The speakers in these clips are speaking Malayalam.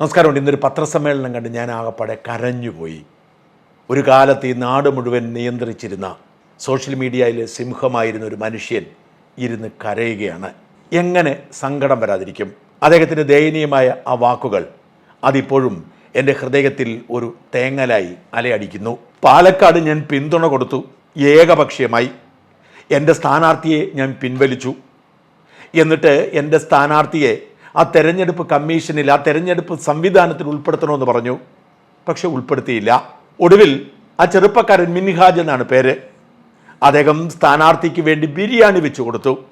നമസ്കാരമുണ്ട്. ഇന്നൊരു പത്രസമ്മേളനം കണ്ട് ഞാൻ ആകപ്പാടെ കരഞ്ഞുപോയി. ഒരു കാലത്ത് ഈ നാട് മുഴുവൻ നിയന്ത്രിച്ചിരുന്ന സോഷ്യൽ മീഡിയയിൽ സിംഹമായിരുന്ന ഒരു മനുഷ്യൻ ഇരുന്ന് കരയുകയാണ്. എങ്ങനെ സങ്കടം വരാതിരിക്കും? അദ്ദേഹത്തിന്റെ ദയനീയമായ ആ വാക്കുകൾ അതിപ്പോഴും എന്റെ ഹൃദയത്തിൽ ഒരു തേങ്ങലായി അലയടിക്കുന്നു. പാലക്കാട് ഞാൻ പിന്തുണ കൊടുത്തു. ഏകപക്ഷീയമായി എന്റെ സ്ഥാനാർത്ഥിയെ ഞാൻ പിൻവലിച്ചു. എന്നിട്ട് എന്റെ സ്ഥാനാർത്ഥിയെ ആ തെരഞ്ഞെടുപ്പ് കമ്മീഷനിൽ ആ തെരഞ്ഞെടുപ്പ് സംവിധാനത്തിൽ ഉൾപ്പെടുത്തണമെന്ന് പറഞ്ഞു. പക്ഷെ ഉൾപ്പെടുത്തിയില്ല. ഒടുവിൽ ആ ചെറുപ്പക്കാരൻ മിൻഹാജ് എന്നാണ് പേര്. അദ്ദേഹം സ്ഥാനാർത്ഥിക്ക് വേണ്ടി ബിരിയാണി വെച്ചു കൊടുത്തു.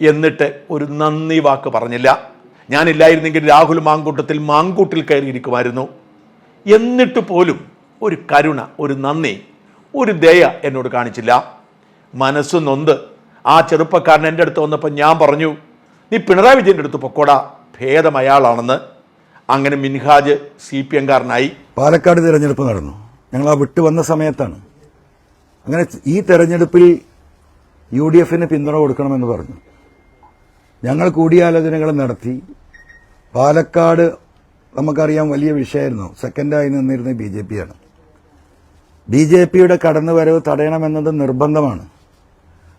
എന്നിട്ട് ഒരു നന്ദി വാക്ക് പറഞ്ഞില്ല. ഞാനില്ലായിരുന്നെങ്കിൽ രാഹുൽ മാങ്കൂട്ടത്തിൽ മാങ്കൂട്ടിൽ കയറിയിരിക്കുമായിരുന്നു. എന്നിട്ട് പോലും ഒരു കരുണ ഒരു നന്ദി ഒരു ദയ എന്നോട് കാണിച്ചില്ല. മനസ്സ് നൊന്ത്. ആ ചെറുപ്പക്കാരൻ എന്റെ അടുത്ത് വന്നപ്പോൾ ഞാൻ പറഞ്ഞു നീ പിണറായി വിജയന്റെ അടുത്ത് പൊക്കോടാ. ഭേദം അയാളാണെന്ന് അങ്ങനെ മിൻഹാജ് സി പി എംകാരനായി പാലക്കാട് തിരഞ്ഞെടുപ്പ് നടന്നു. ഞങ്ങൾ ആ വിട്ടു വന്ന സമയത്താണ്. അങ്ങനെ ഈ തെരഞ്ഞെടുപ്പിൽ യു ഡി എഫിന് പിന്തുണ കൊടുക്കണമെന്ന് പറഞ്ഞു. ഞങ്ങൾ കൂടിയാലോചനകൾ നടത്തി. പാലക്കാട് നമുക്കറിയാം വലിയ വിഷയമായിരുന്നു. സെക്കൻഡായി നിന്നിരുന്ന ബി ജെ പിയാണ്. ബി ജെ പിയുടെ കടന്നുവരവ് തടയണമെന്നത് നിർബന്ധമാണ്.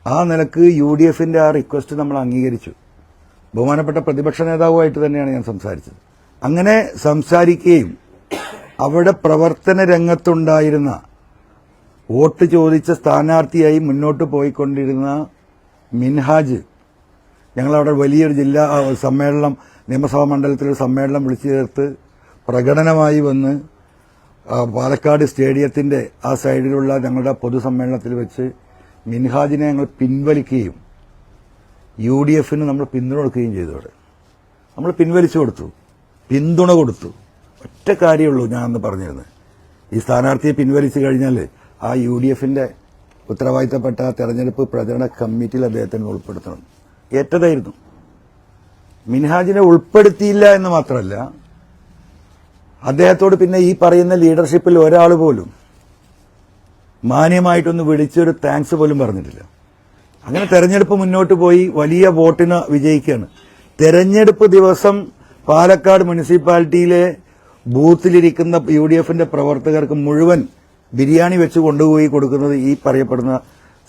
ആ നിലയ്ക്ക് യു ഡി എഫിന്റെ ആ റിക്വസ്റ്റ് നമ്മൾ അംഗീകരിച്ചു. ബഹുമാനപ്പെട്ട പ്രതിപക്ഷ നേതാവുമായിട്ട് തന്നെയാണ് ഞാൻ സംസാരിച്ചത്. അങ്ങനെ സംസാരിക്കുകയും അവിടെ പ്രവർത്തന രംഗത്തുണ്ടായിരുന്ന വോട്ട് ചോദിച്ച സ്ഥാനാർത്ഥിയായി മുന്നോട്ട് പോയിക്കൊണ്ടിരുന്ന മിൻഹാജ് ഞങ്ങളവിടെ വലിയൊരു ജില്ലാ സമ്മേളനം നിയമസഭാ മണ്ഡലത്തിലൊരു സമ്മേളനം വിളിച്ചു ചേർത്ത് പ്രകടനമായി വന്ന് പാലക്കാട് സ്റ്റേഡിയത്തിന്റെ ആ സൈഡിലുള്ള ഞങ്ങളുടെ പൊതുസമ്മേളനത്തിൽ വെച്ച് മിൻഹാജിനെ ഞങ്ങൾ പിൻവലിക്കുകയും യു ഡി എഫിന് നമ്മൾ പിന്തുണ കൊടുക്കുകയും ചെയ്തു അവിടെ. നമ്മൾ പിൻവലിച്ചു കൊടുത്തു. പിന്തുണ കൊടുത്തു. ഒറ്റ കാര്യമുള്ളൂ ഞാൻ അന്ന് പറഞ്ഞിരുന്നത്. ഈ സ്ഥാനാർത്ഥിയെ പിൻവലിച്ചു കഴിഞ്ഞാൽ ആ യു ഡി എഫിന്റെ ഉത്തരവാദിത്തപ്പെട്ട തെരഞ്ഞെടുപ്പ് പ്രചരണ കമ്മിറ്റിയിൽ അദ്ദേഹത്തിന് ഉൾപ്പെടുത്തണം. ഏറ്റതായിരുന്നു. മിൻഹാജിനെ ഉൾപ്പെടുത്തിയില്ല എന്ന് മാത്രമല്ല അദ്ദേഹത്തോട് പിന്നെ ഈ പറയുന്ന ലീഡർഷിപ്പിൽ ഒരാൾ പോലും മാന്യമായിട്ടൊന്ന് വിളിച്ചൊരു താങ്ക്സ് പോലും പറഞ്ഞിട്ടില്ല. അങ്ങനെ തെരഞ്ഞെടുപ്പ് മുന്നോട്ട് പോയി വലിയ വോട്ടിന് വിജയിക്കുകയാണ്. തെരഞ്ഞെടുപ്പ് ദിവസം പാലക്കാട് മുനിസിപ്പാലിറ്റിയിലെ ബൂത്തിലിരിക്കുന്ന യു ഡി എഫിന്റെ പ്രവർത്തകർക്ക് മുഴുവൻ ബിരിയാണി വെച്ച് കൊണ്ടുപോയി കൊടുക്കുന്നത് ഈ പറയപ്പെടുന്ന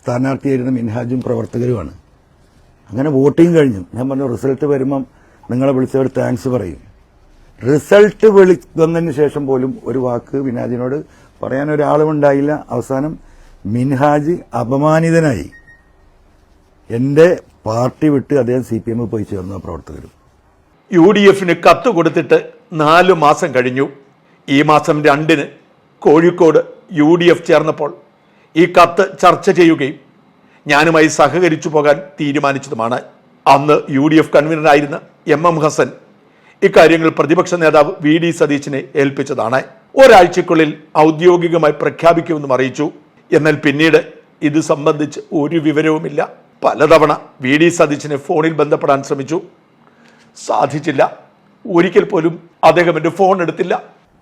സ്ഥാനാർത്ഥിയായിരുന്ന മിൻഹാജും പ്രവർത്തകരുമാണ്. അങ്ങനെ വോട്ടിംഗ് കഴിഞ്ഞു. ഞാൻ പറഞ്ഞു റിസൾട്ട് വരുമ്പം നിങ്ങളെ വിളിച്ചവർ താങ്ക്സ് പറയും. റിസൾട്ട് വിളി വന്നതിന് ശേഷം പോലും ഒരു വാക്ക് മിൻഹാജിനോട് പറയാൻ ഒരാളും ഉണ്ടായില്ല. അവസാനം മിൻഹാജ് അപമാനിതനായി. എന്റെ പാർട്ടി വിട്ട് അദ്ദേഹം സി പി എമ്മിൽ പോയി ചേർന്ന പ്രവർത്തകരും. യു ഡി എഫിന് കത്ത് കൊടുത്തിട്ട് നാലു മാസം കഴിഞ്ഞു. ഈ മാസം രണ്ടിന് കോഴിക്കോട് യു ഡി എഫ് ചേർന്നപ്പോൾ ഈ കത്ത് ചർച്ച ചെയ്യുകയും ഞാനുമായി സഹകരിച്ചു പോകാൻ തീരുമാനിച്ചതുമാണ്. അന്ന് യു ഡി എഫ് കൺവീനറായിരുന്ന എം എം ഹസൻ ഇക്കാര്യങ്ങൾ പ്രതിപക്ഷ നേതാവ് വി ഡി സതീശിനെ ഏൽപ്പിച്ചതാണ്. ഒരാഴ്ചക്കുള്ളിൽ ഔദ്യോഗികമായി പ്രഖ്യാപിക്കുമെന്നും അറിയിച്ചു. എന്നാൽ പിന്നീട് ഇത് സംബന്ധിച്ച് ഒരു വിവരവുമില്ല. പലതവണ വി ഡി സതീശിനെ ഫോണിൽ ബന്ധപ്പെടാൻ ശ്രമിച്ചു. സാധിച്ചില്ല. ഒരിക്കൽ പോലും അദ്ദേഹം എന്റെ ഫോൺ എടുത്തില്ല.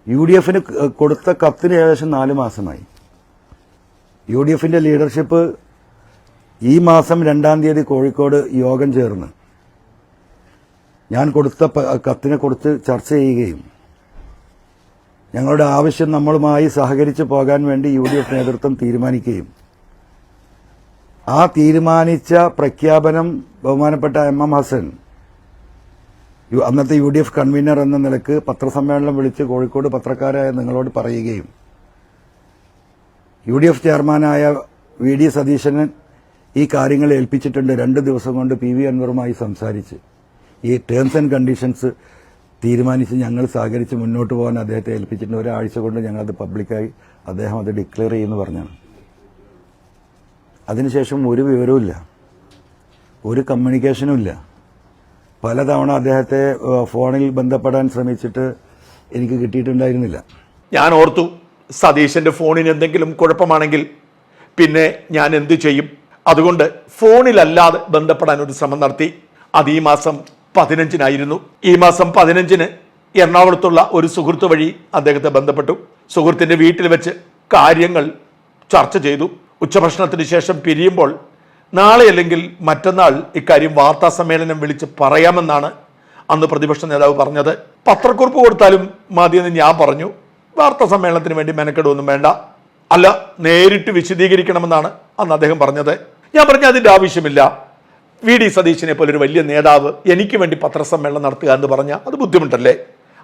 യു ഡി എഫിന് കൊടുത്ത കത്തിന് ഏകദേശം നാല് മാസമായി. യു ഡി എഫിന്റെ ലീഡർഷിപ്പ് ഈ മാസം രണ്ടാം തീയതി കോഴിക്കോട് യോഗം ചേർന്ന് ഞാൻ കൊടുത്ത കത്തിനെ കുറിച്ച് ചർച്ച ചെയ്യുകയും ഞങ്ങളുടെ ആവശ്യം നമ്മളുമായി സഹകരിച്ചു പോകാൻ വേണ്ടി യു ഡി എഫ് നേതൃത്വം തീരുമാനിക്കുകയും ആ തീരുമാനിച്ച പ്രഖ്യാപനം ബഹുമാനപ്പെട്ട എം എം ഹസൻ. അന്നത്തെ യു ഡി എഫ് കൺവീനർ എന്ന നിലയ്ക്ക് പത്രസമ്മേളനം വിളിച്ച് കോഴിക്കോട് പത്രക്കാരായ നിങ്ങളോട് പറയുകയും യു ഡി എഫ് ചെയർമാനായ വി ഡി സതീശന് ഈ കാര്യങ്ങൾ ഏൽപ്പിച്ചിട്ടുണ്ട് രണ്ട് ദിവസം കൊണ്ട് പി വി അൻവറുമായി സംസാരിച്ച്. ഈ ടേംസ് ആൻഡ് കണ്ടീഷൻസ് തീരുമാനിച്ച് ഞങ്ങൾ സഹകരിച്ച് മുന്നോട്ട് പോകാൻ അദ്ദേഹത്തെ ഏൽപ്പിച്ചിട്ടുണ്ട്. ഒരാഴ്ച കൊണ്ട് ഞങ്ങളത് പബ്ലിക്കായി അദ്ദേഹം അത് ഡിക്ലെയർ ചെയ്യുമെന്ന് പറഞ്ഞാണ്. അതിനുശേഷം ഒരു വിവരവുമില്ല. ഒരു കമ്മ്യൂണിക്കേഷനും ഇല്ല. പലതവണ അദ്ദേഹത്തെ ഫോണിൽ ബന്ധപ്പെടാൻ ശ്രമിച്ചിട്ട് എനിക്ക് കിട്ടിയിട്ടുണ്ടായിരുന്നില്ല. ഞാൻ ഓർത്തു സതീശന്റെ ഫോണിന് എന്തെങ്കിലും കുഴപ്പമാണെങ്കിൽ പിന്നെ ഞാൻ എന്ത് ചെയ്യും? അതുകൊണ്ട് ഫോണിലല്ലാതെ ബന്ധപ്പെടാൻ ഒരു ശ്രമം നടത്തി. അത് ഈ മാസം പതിനഞ്ചിനായിരുന്നു. ഈ മാസം പതിനഞ്ചിന് എറണാകുളത്തുള്ള ഒരു സുഹൃത്ത് വഴി അദ്ദേഹത്തെ ബന്ധപ്പെട്ടു. സുഹൃത്തിന്റെ വീട്ടിൽ വെച്ച് കാര്യങ്ങൾ ചർച്ച ചെയ്തു. ഉച്ചഭക്ഷണത്തിന് ശേഷം പിരിയുമ്പോൾ നാളെ അല്ലെങ്കിൽ മറ്റന്നാൾ ഇക്കാര്യം വാർത്താ സമ്മേളനം വിളിച്ച് പറയാമെന്നാണ് അന്ന് പ്രതിപക്ഷ നേതാവ് പറഞ്ഞത്. പത്രക്കുറിപ്പ് കൊടുത്താലും മതിയെന്ന് ഞാൻ പറഞ്ഞു. വാർത്താ സമ്മേളനത്തിന് വേണ്ടി മെനക്കെടുവൊന്നും വേണ്ട. അല്ല നേരിട്ട് വിശദീകരിക്കണമെന്നാണ് അന്ന് അദ്ദേഹം പറഞ്ഞത്. ഞാൻ പറഞ്ഞ അതിന്റെ ആവശ്യമില്ല. വി ഡി സതീശനെ പോലെ ഒരു വലിയ നേതാവ് എനിക്ക് വേണ്ടി പത്രസമ്മേളനം നടത്തുക എന്ന് പറഞ്ഞാൽ അത് ബുദ്ധിമുട്ടല്ലേ?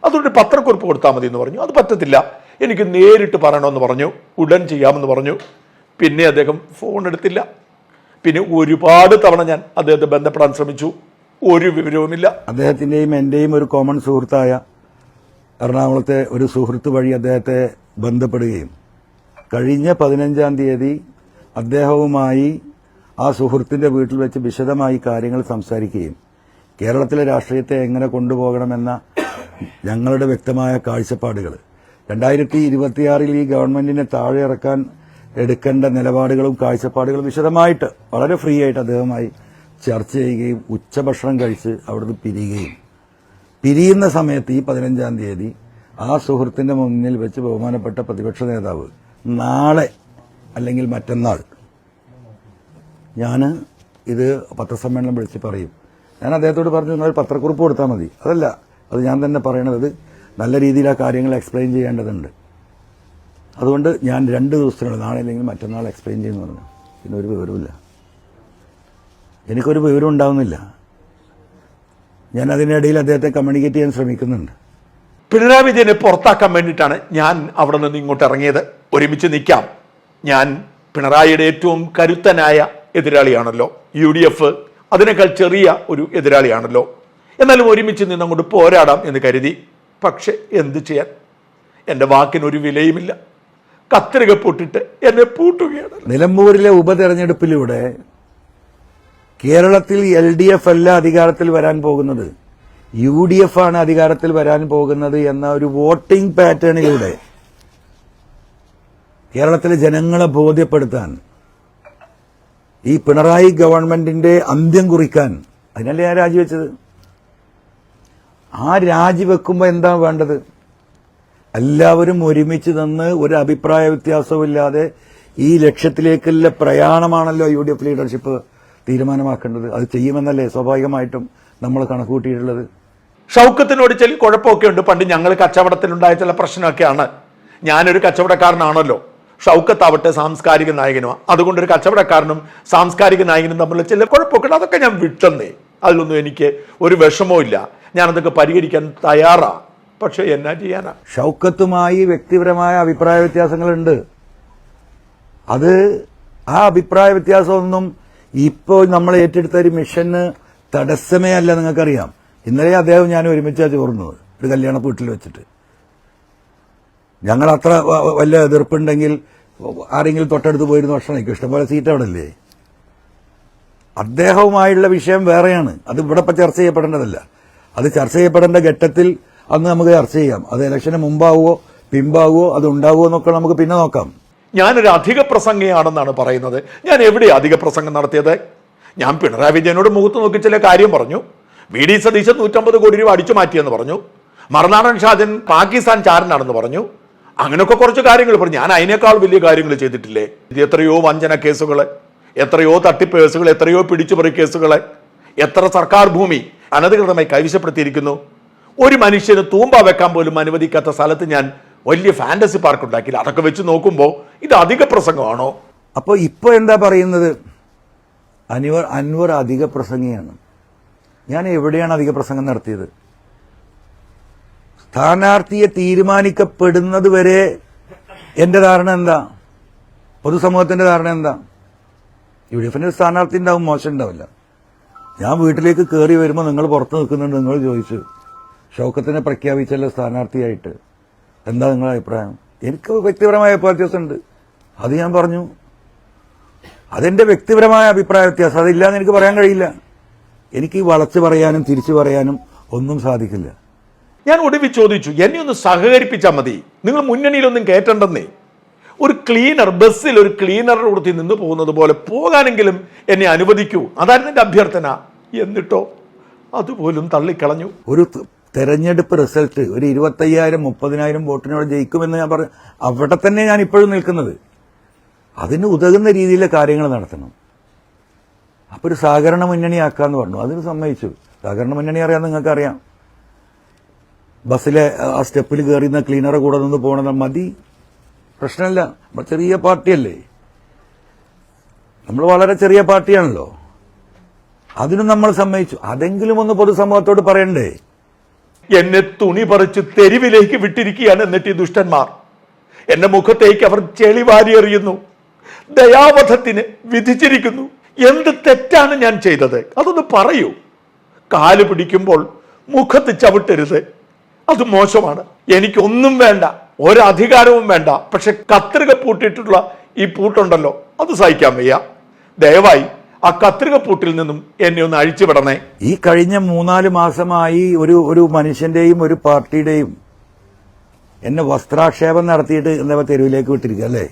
അതുകൊണ്ട് പത്രക്കുറിപ്പ് കൊടുത്താൽ മതി എന്ന് പറഞ്ഞു. അത് പറ്റത്തില്ല. എനിക്ക് നേരിട്ട് പറയണമെന്ന് പറഞ്ഞു. ഉടൻ ചെയ്യാമെന്ന് പറഞ്ഞു. പിന്നെ അദ്ദേഹം ഫോൺ എടുത്തില്ല. പിന്നെ ഒരുപാട് തവണ ഞാൻ അദ്ദേഹത്തെ ബന്ധപ്പെടാൻ ശ്രമിച്ചു. ഒരു വിവരവുമില്ല. അദ്ദേഹത്തിന്റെയും എന്റെയും ഒരു കോമൺ സുഹൃത്തായ എറണാകുളത്തെ ഒരു സുഹൃത്ത് വഴി അദ്ദേഹത്തെ ബന്ധപ്പെടുകയും കഴിഞ്ഞ പതിനഞ്ചാം തീയതി അദ്ദേഹവുമായി ആ സുഹൃത്തിന്റെ വീട്ടിൽ വെച്ച് വിശദമായി കാര്യങ്ങൾ സംസാരിക്കുകയും കേരളത്തിലെ രാഷ്ട്രീയത്തെ എങ്ങനെ കൊണ്ടുപോകണമെന്ന ഞങ്ങളുടെ വ്യക്തമായ കാഴ്ചപ്പാടുകൾ. രണ്ടായിരത്തി ഇരുപത്തിയാറിൽ ഈ ഗവൺമെന്റിനെ താഴെ ഇറക്കാൻ എടുക്കേണ്ട നിലപാടുകളും കാഴ്ചപ്പാടുകളും വിശദമായിട്ട് വളരെ ഫ്രീ ആയിട്ട് അദ്ദേഹമായി ചർച്ച ചെയ്യുകയും ഉച്ചഭക്ഷണം കഴിച്ച് അവിടുന്ന് പിരിയുകയും. പിരിയുന്ന സമയത്ത് ഈ പതിനഞ്ചാം തീയതി ആ സുഹൃത്തിന്റെ മുന്നിൽ വെച്ച് ബഹുമാനപ്പെട്ട പ്രതിപക്ഷ നേതാവ് നാളെ അല്ലെങ്കിൽ മറ്റന്നാൾ ഞാൻ ഇത് പത്രസമ്മേളനം വിളിച്ച് പറയും. ഞാൻ അദ്ദേഹത്തോട് പറഞ്ഞു നിങ്ങൾ പത്രക്കുറിപ്പ് കൊടുത്താൽ മതി. അതല്ല അത് ഞാൻ തന്നെ പറയണത് നല്ല രീതിയിൽ ആ കാര്യങ്ങൾ എക്സ്പ്ലെയിൻ ചെയ്യേണ്ടതുണ്ട്. അതുകൊണ്ട് ഞാൻ രണ്ട് ദിവസത്തിനുള്ളിൽ നാളെ അല്ലെങ്കിൽ മറ്റന്നാൾ എക്സ്പ്ലെയിൻ ചെയ്യുന്നു പറഞ്ഞു. പിന്നെ ഒരു വിവരമില്ല എനിക്കൊരു വിവരം ഉണ്ടാവുന്നില്ല. ഞാൻ അതിനിടയിൽ അദ്ദേഹത്തെ കമ്മ്യൂണിക്കേറ്റ് ചെയ്യാൻ ശ്രമിക്കുന്നുണ്ട്. പിണറായി വിജയനെ പുറത്താക്കാൻ വേണ്ടിയിട്ടാണ് ഞാൻ അവിടെ നിന്ന് ഇങ്ങോട്ട് ഇറങ്ങിയത്. ഒരുമിച്ച് നിൽക്കാം. ഞാൻ പിണറായിയുടെ ഏറ്റവും കരുത്തനായ എതിരാളിയാണല്ലോ. യു ഡി എഫ് അതിനേക്കാൾ ചെറിയ ഒരു എതിരാളിയാണല്ലോ. എന്നാലും ഒരുമിച്ച് നിന്ന് അങ്ങോട്ട് പോരാടാം എന്ന് കരുതി. പക്ഷെ എന്ത് ചെയ്യാൻ? എന്റെ വാക്കിനൊരു വിലയുമില്ല. കത്രിക പൊട്ടിട്ട് എന്നെ പൂട്ടുകയാണ്. നിലമ്പൂരിലെ ഉപതെരഞ്ഞെടുപ്പിലൂടെ കേരളത്തിൽ എൽ ഡി എഫ് അല്ല അധികാരത്തിൽ വരാൻ പോകുന്നത്. യു ഡി എഫ് ആണ് അധികാരത്തിൽ വരാൻ പോകുന്നത് എന്ന ഒരു വോട്ടിംഗ് പാറ്റേണിലൂടെ കേരളത്തിലെ ജനങ്ങളെ ബോധ്യപ്പെടുത്താൻ ഈ പിണറായി ഗവൺമെന്റിന്റെ അന്ത്യം കുറിക്കാൻ അതിനല്ലേ ഞാൻ രാജിവെച്ചത്? ആ രാജിവെക്കുമ്പോൾ എന്താ വേണ്ടത്? എല്ലാവരും ഒരുമിച്ച് നിന്ന് ഒരു അഭിപ്രായ വ്യത്യാസവുമില്ലാതെ ഈ ലക്ഷ്യത്തിലേക്കുള്ള പ്രയാണമാണല്ലോ യു ഡി എഫ് ലീഡർഷിപ്പ് തീരുമാനമാക്കേണ്ടത്. അത് ചെയ്യുമെന്നല്ലേ സ്വാഭാവികമായിട്ടും നമ്മൾ കണക്കുകൂട്ടിയിട്ടുള്ളത്. ഷൗക്കത്തിനോട് ചില കുഴപ്പമൊക്കെ ഉണ്ട്. പണ്ട് ഞങ്ങൾ കച്ചവടത്തിലുണ്ടായ ചില പ്രശ്നമൊക്കെയാണ്. ഞാനൊരു കച്ചവടക്കാരനാണല്ലോ. ഷൗക്കത്താവട്ടെ സാംസ്കാരിക നായകനോ അതുകൊണ്ട് ഒരു കച്ചവടക്കാരനും സാംസ്കാരിക നായകനും തമ്മിലുള്ള ചില കുഴപ്പമൊക്കെ ഉണ്ട് അതൊക്കെ ഞാൻ വിട്ടെന്നേ. അതിലൊന്നും എനിക്ക് ഒരു വിഷമവും ഇല്ല ഞാനതൊക്കെ പരിഹരിക്കാൻ തയ്യാറാ. പക്ഷെ എന്നാ ചെയ്യാനാ? ഷൗക്കത്തുമായി വ്യക്തിപരമായ അഭിപ്രായ വ്യത്യാസങ്ങളുണ്ട്. അത് ആ അഭിപ്രായ വ്യത്യാസമൊന്നും ഇപ്പോൾ നമ്മൾ ഏറ്റെടുത്ത ഒരു മിഷന് തടസ്സമേ അല്ല നിങ്ങൾക്കറിയാം. ഇന്നലെ അദ്ദേഹം ഞാൻ ഒരുമിച്ചാണ് ചോർന്നത് ഒരു കല്യാണ വീട്ടിൽ വെച്ചിട്ട്. ഞങ്ങൾ അത്ര വല്ല എതിർപ്പുണ്ടെങ്കിൽ ആരെങ്കിലും തൊട്ടടുത്ത് പോയിരുന്ന ഭക്ഷണം എനിക്ക് ഇഷ്ടംപോലെ സീറ്റ് അവിടെ ഇല്ലേ അദ്ദേഹവുമായുള്ള വിഷയം വേറെയാണ്. അത് ഇവിടെ ഇപ്പം ചർച്ച ചെയ്യപ്പെടേണ്ടതല്ല. അത് ചർച്ച ചെയ്യപ്പെടേണ്ട ഘട്ടത്തിൽ അന്ന് നമുക്ക് ചർച്ച ചെയ്യാം. അത് ഇലക്ഷന് മുമ്പാവുമോ പിമ്പാവുമോ അത് ഉണ്ടാവുമോ എന്നൊക്കെ നമുക്ക് പിന്നെ നോക്കാം. ഞാനൊരു അധിക പ്രസംഗിയാണെന്നാണ് പറയുന്നത്. ഞാൻ എവിടെ അധിക പ്രസംഗം നടത്തിയത്? ഞാൻ പിണറായി വിജയനോട് മുഖത്ത് നോക്കി ചില കാര്യം പറഞ്ഞു. വി ഡി സതീശൻ നൂറ്റമ്പത് കോടി രൂപ അടിച്ചു മാറ്റിയെന്ന് പറഞ്ഞു. മറുനാടൻ ഷാജൻ പാകിസ്ഥാൻ ചാരനാണെന്ന് പറഞ്ഞു. അങ്ങനെയൊക്കെ കുറച്ച് കാര്യങ്ങൾ പറഞ്ഞു. ഞാൻ അതിനേക്കാൾ വലിയ കാര്യങ്ങൾ ചെയ്തിട്ടില്ലേ? എത്രയോ വഞ്ചന കേസുകൾ എത്രയോ തട്ടിപ്പ് കേസുകൾ എത്രയോ പിടിച്ചുപറി കേസുകൾ എത്ര സർക്കാർ ഭൂമി അനധികൃതമായി കൈവശപ്പെടുത്തിയിരിക്കുന്നു. ഒരു മനുഷ്യന് തൂമ്പ വെക്കാൻ പോലും അനുവദിക്കാത്ത സ്ഥലത്ത് ഞാൻ വലിയ ഫാന്റസി പാർക്ക് ഉണ്ടാക്കിയില്ല. അതൊക്കെ വെച്ച് നോക്കുമ്പോൾ ഇത് അധിക പ്രസംഗമാണോ? അപ്പോൾ ഇപ്പോൾ എന്താ പറയുന്നത്? അനുവർ അൻവർ അധിക പ്രസംഗിയാണ്. ഞാൻ എവിടെയാണ് അധിക പ്രസംഗം നടത്തിയത്? സ്ഥാനാർത്ഥിയെ തീരുമാനിക്കപ്പെടുന്നത് വരെ എന്റെ ധാരണ എന്താ? പൊതുസമൂഹത്തിന്റെ ധാരണ എന്താ? യു ഡി എഫിന്റെ ഒരു സ്ഥാനാർത്ഥി ഉണ്ടാവും മോശം ഉണ്ടാവില്ല. ഞാൻ വീട്ടിലേക്ക് കയറി വരുമ്പോൾ നിങ്ങൾ പുറത്ത് നിൽക്കുന്നുണ്ട് നിങ്ങൾ ചോദിച്ചു. ഷൗക്കത്തിനെ പ്രഖ്യാപിച്ചല്ലോ സ്ഥാനാർത്ഥിയായിട്ട്. എന്താ നിങ്ങളുടെ അഭിപ്രായം? എനിക്ക് വ്യക്തിപരമായ അഭിപ്രായ വ്യത്യാസമുണ്ട്. അത് ഞാൻ പറഞ്ഞു. അതെന്റെ വ്യക്തിപരമായ അഭിപ്രായ വ്യത്യാസം. അതില്ലാന്ന് എനിക്ക് പറയാൻ കഴിയില്ല. എനിക്ക് വളച്ച് പറയാനും തിരിച്ചു പറയാനും ഒന്നും സാധിക്കില്ല. ഞാൻ ഒടുവിൽ ചോദിച്ചു എന്നെ ഒന്ന് സഹകരിപ്പിച്ചാൽ മതി. നിങ്ങൾ മുന്നണിയിലൊന്നും കയറ്റണ്ടെന്നേ ഒരു ക്ലീനർ ബസ്സിൽ ഒരു ക്ലീനർ കൊടുത്തി നിന്ന് പോകുന്നത് പോലെ പോകാനെങ്കിലും എന്നെ അനുവദിക്കൂ. അതായിരുന്നു എന്റെ അഭ്യർത്ഥന. എന്നിട്ടോ? അതുപോലും തള്ളിക്കളഞ്ഞു. ഒരു തെരഞ്ഞെടുപ്പ് റിസൾട്ട് ഒരു ഇരുപത്തയ്യായിരം മുപ്പതിനായിരം വോട്ടിനോട് ജയിക്കുമെന്ന് ഞാൻ പറഞ്ഞു അവിടെ തന്നെ ഞാൻ ഇപ്പോഴും നിൽക്കുന്നത്. അതിന് ഉതകുന്ന രീതിയിലെ കാര്യങ്ങൾ നടത്തണം. അപ്പൊ ഒരു സഹകരണ മുന്നണിയാക്കാന്ന് പറഞ്ഞു. അതിന് സമ്മതിച്ചു. സഹകരണ മുന്നണി അറിയാൻ നിങ്ങൾക്കറിയാം. ബസ്സിലെ ആ സ്റ്റെപ്പിൽ കയറിയുന്ന ക്ലീനറെ കൂടെ നിന്ന് പോകണത് മതി. പ്രശ്നമില്ല. നമ്മൾ ചെറിയ പാർട്ടിയല്ലേ. നമ്മൾ വളരെ ചെറിയ പാർട്ടിയാണല്ലോ. അതിനും നമ്മൾ സമ്മതിച്ചു. അതെങ്കിലും ഒന്ന് പൊതുസമൂഹത്തോട് പറയണ്ടേ? എന്നെ തുണി പറിച്ച് തെരുവിലേക്ക് വിട്ടിരിക്കുകയാണ് എന്നിട്ട് ഈ ദുഷ്ടന്മാർ. എന്റെ മുഖത്തേക്ക് അവർ ചെളി വാരി എറിയുന്നു. ദയാവധത്തിന് വിധിച്ചിരിക്കുന്നു. എന്ത് തെറ്റാണ് ഞാൻ ചെയ്തത്? അതൊന്ന് പറയൂ. കാൽ പിടിക്കുമ്പോൾ മുഖത്ത് ചവിട്ടരുത്. അത് മോശമാണ്. എനിക്കൊന്നും വേണ്ട. ഒരധികാരവും വേണ്ട. പക്ഷെ കത്രിക പൂട്ടിയിട്ടുള്ള ഈ പൂട്ടുണ്ടല്ലോ. അത് സഹിക്കാൻ വയ്യ. ദയവായി ആ കത്രിക പൂട്ടിൽ നിന്നും എന്നെ ഒന്ന് അഴിച്ചുവിടണേ. ഈ കഴിഞ്ഞ മൂന്നാൽ മാസമായി ഒരു ഒരു മനുഷ്യന്റെയും ഒരു പാർട്ടിയുടെയും എന്നെ വസ്ത്രാക്ഷേപം നടത്തിയിട്ട് എന്താ തെരുവിലേക്ക് വിട്ടിരിക്കുക അല്ലേ?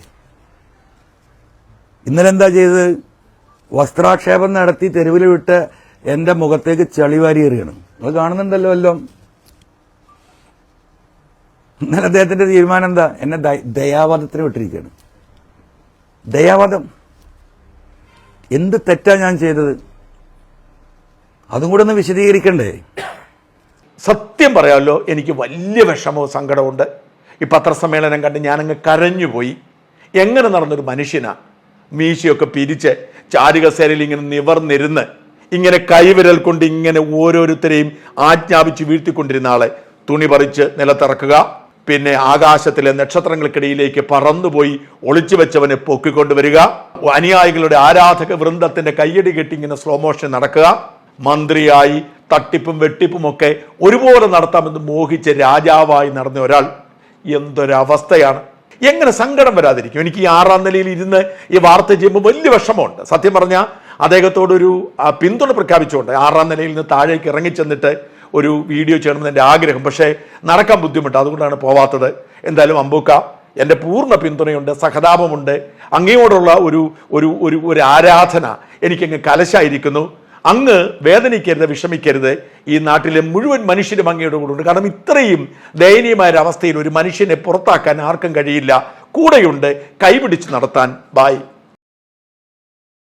ഇന്നലെ എന്താ ചെയ്തത്? വസ്ത്രാക്ഷേപം നടത്തി തെരുവിൽ വിട്ട് എന്റെ മുഖത്തേക്ക് ചളിവാരി എറിയണം. നിങ്ങൾ കാണുന്നുണ്ടല്ലോ എല്ലാം. ഇന്നലെ അദ്ദേഹത്തിന്റെ തീരുമാനം എന്താ? എന്നെ ദയാവാദത്തിന് വിട്ടിരിക്കുകയാണ്. ദയാവധം. എന്ത് തെറ്റാ ഞാൻ ചെയ്തത്? അതും കൂടെ ഒന്ന് വിശദീകരിക്കണ്ടേ? സത്യം പറയാമല്ലോ എനിക്ക് വലിയ വിഷമവും സങ്കടമുണ്ട് ഈ പത്രസമ്മേളനം കണ്ട് ഞാനങ്ങ് കരഞ്ഞുപോയി. എങ്ങനെ നടന്നൊരു മനുഷ്യനാ? മീശയൊക്കെ പിരിച്ച് ചാരുകസേരയിൽ ഇങ്ങനെ നിവർന്നിരുന്ന് ഇങ്ങനെ കൈവിരൽ കൊണ്ട് ഇങ്ങനെ ഓരോരുത്തരെയും ആജ്ഞാപിച്ച് വീഴ്ത്തിക്കൊണ്ടിരുന്ന ആളെ തുണി പറിച്ച് നിലത്തിറക്കുക. പിന്നെ ആകാശത്തിലെ നക്ഷത്രങ്ങൾക്കിടയിലേക്ക് പറന്നുപോയി ഒളിച്ചു വെച്ചവനെ പൊക്കിക്കൊണ്ടുവരിക. അനുയായികളുടെ ആരാധക വൃന്ദത്തിന്റെ കയ്യടി കെട്ടി ഇങ്ങനെ സ്ലോ മോഷൻ നടക്കുക. മന്ത്രിയായി തട്ടിപ്പും വെട്ടിപ്പും ഒക്കെ ഒരുപോലെ നടത്താമെന്ന് മോഹിച്ച രാജാവായി നടന്ന ഒരാൾ. എന്തൊരവസ്ഥയാണ്. എങ്ങനെ സങ്കടം വരാതിരിക്കും. എനിക്ക് ഈ ആറാം നിലയിൽ ഇരുന്ന് ഈ വാർത്ത ചെയ്യുമ്പോൾ വലിയ വിഷമമുണ്ട്. സത്യം പറഞ്ഞാൽ അദ്ദേഹത്തോടൊരു പിന്തുണ പ്രഖ്യാപിച്ചുകൊണ്ട് ആറാം നിലയിൽ നിന്ന് താഴേക്ക് ഇറങ്ങിച്ചെന്നിട്ട് ഒരു വീഡിയോ ചെയ്യണമെന്ന് എന്റെ ആഗ്രഹം. പക്ഷേ നടക്കാൻ ബുദ്ധിമുട്ട്. അതുകൊണ്ടാണ് പോവാത്തത്. എന്തായാലും അമ്പൂക്ക എന്റെ പൂർണ പിന്തുണയുണ്ട് സഹതാപമുണ്ട്. അങ്ങയോടുള്ള ഒരു ഒരു ഒരു ഒരു ആരാധന എനിക്കങ്ങ് കലശായിരിക്കുന്നു. അങ്ങ് വേദനിക്കരുത് വിഷമിക്കരുത്. ഈ നാട്ടിലെ മുഴുവൻ മനുഷ്യരും അങ്ങയുടെ കൂടെ ഉണ്ട്. കാരണം ഇത്രയും ദയനീയമായ ഒരു അവസ്ഥയിൽ ഒരു മനുഷ്യനെ പുറത്താക്കാൻ ആർക്കും കഴിയില്ല. കൂടെയുണ്ട്. കൈപിടിച്ച് നടത്താൻ. ബായ്